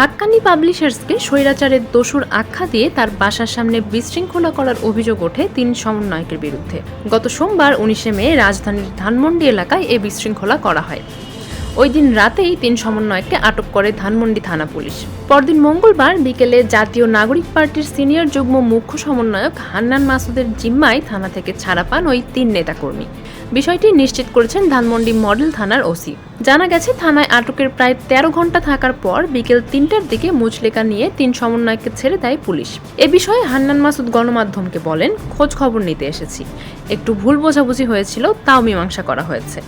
হাক্কানি পাবলিশার্সকে স্বৈরাচারের দোষুর আখ্যা দিয়ে তার বাসার সামনে বিশৃঙ্খলা করার অভিযোগ ওঠে তিন সমন্বয়কের বিরুদ্ধে। গত সোমবার উনিশে মে রাজধানীর ধানমন্ডি এলাকায় এ বিশৃঙ্খলা করা হয়। ওই দিন রাতেই তিন সমন্বয়ককে আটক করে ধানমন্ডি থানা পুলিশ। পরদিন মঙ্গলবার বিকেলে জাতীয় নাগরিক পার্টির সিনিয়র যুগ্ম মুখ্য সমন্বয়ক হান্নান মাসুদের জিম্মায় থানা থেকে ছাড়া পান ওই তিন নেতাকর্মী। বিষয়টি নিশ্চিত করেছেন ধানমন্ডি মডেল থানার ওসি। জানা গেছে, থানায় আটকের প্রায় তেরো ঘণ্টা থাকার পর বিকেল তিনটার দিকে মুচলেকা নিয়ে তিন সমন্বয়কে ছেড়ে দেয় পুলিশ। এ বিষয়ে হান্নান মাসুদ গণমাধ্যমকে বলেন, খোঁজ খবর নিতে এসেছি। একটু ভুল বোঝাবুঝি হয়েছিল, তাও মীমাংসা করা হয়েছে।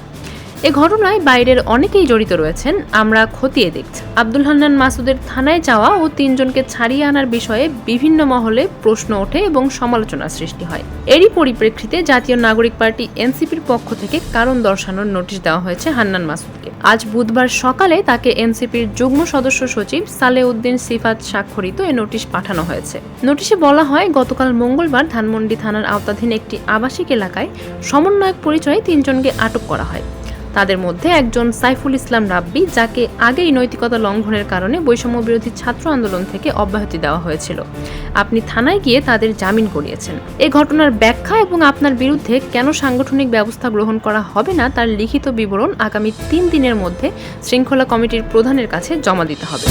এ ঘটনায় বাইরের অনেকেই জড়িত রয়েছেন। আমরা খতিয়ে দেখছি। আব্দুল হান্নান মাসুদের থানায় যাওয়া ও তিনজনকে ছাড়িয়ে আনার বিষয়ে বিভিন্ন মহলে প্রশ্ন ওঠে এবং সমালোচনার সৃষ্টি হয়। এরই পরিপ্রেক্ষিতে জাতীয় নাগরিক পার্টি এনসিপির পক্ষ থেকে কারণ দর্শানোর নোটিশ দেওয়া হয়েছে হান্নান মাসুদকে। আজ বুধবার সকালে তাকে এনসিপির যুগ্ম সদস্য সচিব সালেউদ্দিন সিফাত স্বাক্ষরিত এ নোটিশ পাঠানো হয়েছে। নোটিশে বলা হয়, গতকাল মঙ্গলবার ধানমন্ডি থানার আওতাধীন একটি আবাসিক এলাকায় সমন্বয়ক পরিচয়ে তিনজনকে আটক করা হয়। তাদের মধ্যে একজন সাইফুল ইসলাম রাব্বি, যাকে আগেই নৈতিকতা লঙ্ঘনের কারণে বৈষম্য বিরোধী ছাত্র আন্দোলন থেকে অব্যাহতি দেওয়া হয়েছিল। আপনি থানায় গিয়ে তাদের জামিন করিয়েছেন। এ ঘটনার ব্যাখ্যা এবং আপনার বিরুদ্ধে কেন সাংগঠনিক ব্যবস্থা গ্রহণ করা হবে না, তার লিখিত বিবরণ আগামী তিন দিনের মধ্যে শৃঙ্খলা কমিটির প্রধানের কাছে জমা দিতে হবে।